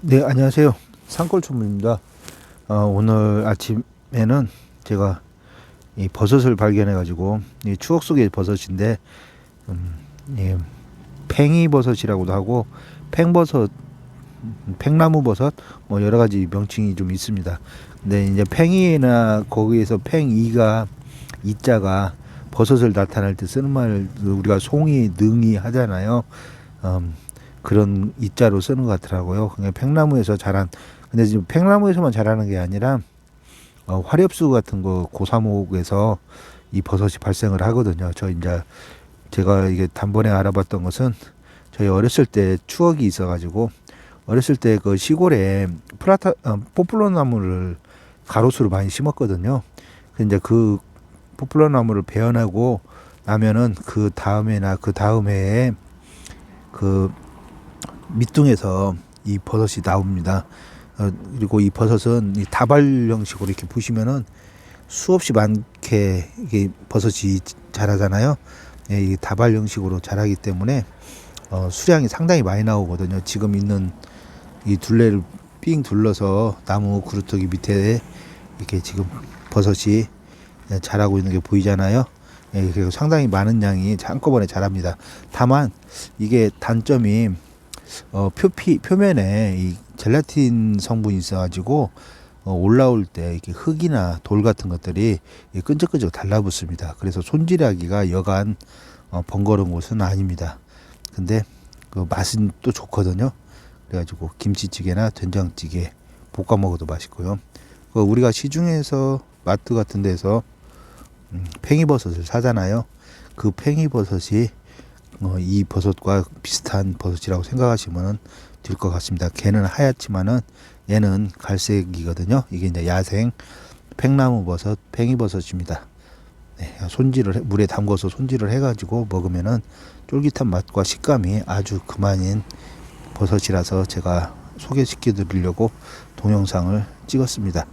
네, 안녕하세요. 산골촌부입니다. 어, 오늘 아침에는 제가 이 버섯을 발견해 가지고 이 추억 속의 버섯인데 음, 이 팽이 버섯이라고도 하고 팽버섯, 음, 팽나무 버섯 뭐 여러 가지 명칭이 좀 있습니다. 근데 이제 팽이나 거기에서 팽이가 이자가 버섯을 나타낼 때 쓰는 말 우리가 송이 능이 하잖아요. 음, 그런 이자로 쓰는 것 같더라고요. 그냥 팽나무에서 자란 근데 지금 팽나무에서만 자라는 게 아니라 어, 화렵수 같은 거 고사목에서 이 버섯이 발생을 하거든요. 저 이제 제가 이게 단번에 알아봤던 것은 저희 어렸을 때 추억이 있어가지고 어렸을 때 그 시골에 프라타 어, 포플러 나무를 가로수로 많이 심었거든요. 근데 그 포플러 나무를 베어내고 나면은 그 다음에나 그 다음 해에 그 밑둥에서 이 버섯이 나옵니다. 어, 그리고 이 버섯은 이 다발 형식으로 이렇게 보시면은 수없이 많게 이게 버섯이 자라잖아요. 예, 이 다발 형식으로 자라기 때문에 어, 수량이 상당히 많이 나오거든요. 지금 있는 이 둘레를 삥 둘러서 나무 그루터기 밑에 이렇게 지금 버섯이 예, 자라고 있는 게 보이잖아요. 예, 그리고 상당히 많은 양이 한꺼번에 자랍니다. 다만 이게 단점이 어, 표피 표면에 이 젤라틴 성분이 있어가지고 어, 올라올 때 이렇게 흙이나 돌 같은 것들이 이 끈적끈적 달라붙습니다. 그래서 손질하기가 여간 어, 번거로운 곳은 아닙니다. 근데 그 맛은 또 좋거든요. 그래가지고 김치찌개나 된장찌개 볶아 먹어도 맛있고요. 그 우리가 시중에서 마트 같은 데서 음, 팽이버섯을 사잖아요. 그 팽이버섯이 어, 이 버섯과 비슷한 버섯이라고 생각하시면 될 것 같습니다. 걔는 하얗지만은 얘는 갈색이거든요. 이게 이제 야생 팽나무 버섯, 팽이 버섯입니다. 네, 손질을 해- 물에 담궈서 손질을 해가지고 먹으면은 쫄깃한 맛과 식감이 아주 그만인 버섯이라서 제가 소개시켜 드리려고 동영상을 찍었습니다.